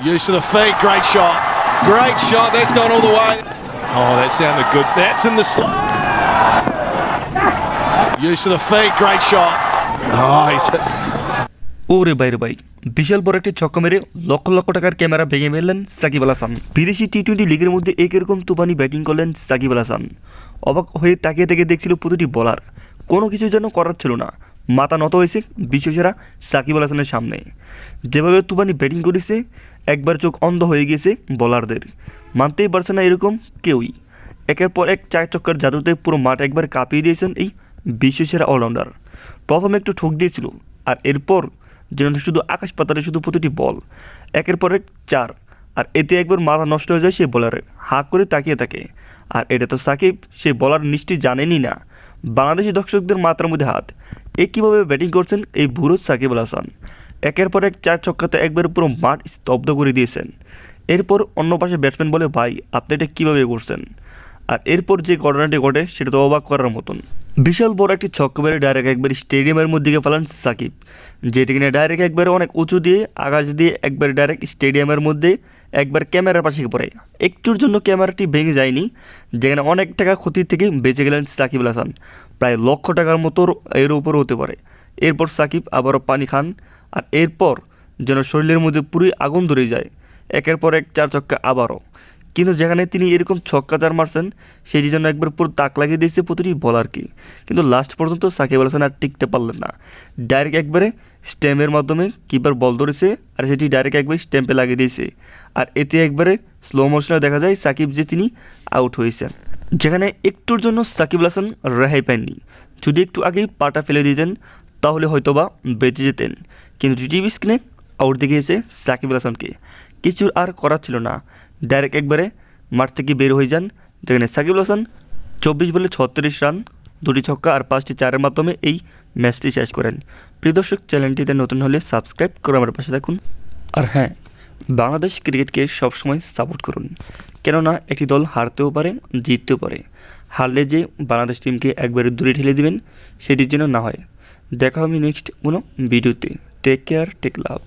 Use of the feet, great shot. Great shot, that's gone all the way. Oh, that sounded good. That's in the slot. Use of the feet, great shot. Oh, he's hit. ওরে বাইরে ভাই বিশাল বড় একটি ছক্কা মেরে লক্ষ লক্ষ টাকার camera ভেঙে ফেললেন সাকিব আল হাসান বিদেশি টি টোয়েন্টি লিগের মধ্যে একরকম তুফানি ব্যাটিং করলেন সাকিব আল হাসান অবাক হয়ে তাকিয়ে থেকে দেখছিল প্রতিটি বলার কোনো কিছু যেন করার ছিল না মাথা নত হয়েছে বিশ্বসেরা সাকিব আল হাসানের সামনে। যেভাবে তুফানি ব্যাটিং করেছে, একবার চোখ অন্ধ হয়ে গিয়েছে বলারদের। মানতেই পারছে না এরকম কেউই। একের পর এক চার চক্কর জাদুতে পুরো মাঠ একবার কাঁপিয়ে দিয়েছেন এই বিশ্বসেরা অলরাউন্ডার। প্রথমে একটু ঠোক দিয়েছিল, আর এরপর যেন শুধু আকাশ পাতালে শুধু প্রতিটি বল, একের পর এক চার, আর এতে একবার মাথা নষ্ট হয়ে যায় সেই বলারের হাঁ করে তাকিয়ে থাকে। আর এটা তো সাকিব সেই বলার নিশ্চয়ই জানেনই না। বাংলাদেশি দর্শকদের মাত্রার মধ্যে হাত এ কীভাবে ব্যাটিং করছেন এই ভুরুজ সাকিব আল হাসান? একের পর এক চার ছক্কাতে একবার পুরো মাঠ স্তব্ধ করে দিয়েছেন। এরপর অন্য পাশে ব্যাটসম্যান বলে, ভাই, আপনি এটা কীভাবে করছেন? আর এরপর যে ঘটনাটি ঘটে, সেটা তো অবাক করার মতন। বিশাল বড় একটি ছক্কা মেরে ডাইরেক্ট একবার স্টেডিয়ামের মধ্যে গিয়ে ফেলান সাকিব, যেটি কিনা ডাইরেক্ট একবারে অনেক উঁচু দিয়ে, আকাশ দিয়ে একবার ডাইরেক্ট স্টেডিয়ামের মধ্যে একবার ক্যামেরার পাশে পড়ে। একটুর জন্য ক্যামেরাটি ভেঙে যায়নি, যেখানে অনেক টাকা ক্ষতির থেকে বেঁচে গেলেন সাকিব হাসান। প্রায় লক্ষ টাকার মতো এর উপর হতে পারে। এরপর সাকিব আবারও পানি খান, আর এরপর যেন শরীরের মধ্যে পুরোই আগুন ধরে যায়। একের পর এক চার চক্কা আবারও। কিন্তু যেখানে তিনি এরকম ছক্কা চার মারছেন সেটি যেন একবার পুরো তাক লাগিয়ে দিয়েছে প্রতিটি বলারকে কিন্তু লাস্ট পর্যন্ত সাকিব আল হাসান আর টিকতে পারলেন না। ডাইরেক্ট একবারে স্ট্যাম্পের মাধ্যমে কিপার বল ধরেছে আর সেটি ডাইরেক্ট একবারে স্ট্যাম্পে লাগিয়ে দিয়েছে। আর এতে একবারে স্লো মোশনে দেখা যায় সাকিব যে তিনি আউট হয়েছেন। যেখানে একটুর জন্য সাকিব আল হাসান রেহাই পাননি। যদি একটু আগেই পাটা ফেলে দিতেন, তাহলে হয়তোবা বেঁচে যেতেন। কিন্তু টিভি স্ক্রিনে আউট দেখিয়েছে সাকিব হাসানকে। কিছুর আর করার ছিল না। ডাইরেক্ট একবারে মাঠ থেকে বের হয়ে যান। যেখানে সাকিব আল হাসান চব্বিশ বলে ছত্রিশ রান, দুটি ছক্কা আর পাঁচটি চারের মাধ্যমে এই ম্যাচটি শেষ করেন। প্রিয় দর্শক, চ্যানেলটিতে নতুন হলে সাবস্ক্রাইব করে আমার পাশে থাকুন। আর হ্যাঁ বাংলাদেশ ক্রিকেটকে সবসময় সাপোর্ট করুন, কেননা একটি দল হারতেও পারে, জিততেও পারে। হারলে যে বাংলাদেশ টিমকে একবারে দূরে ঠেলে দিবেন, সেটির জন্য না হয়। দেখা হবে নেক্সট কোনো ভিডিওতে। টেক কেয়ার টেক লাভ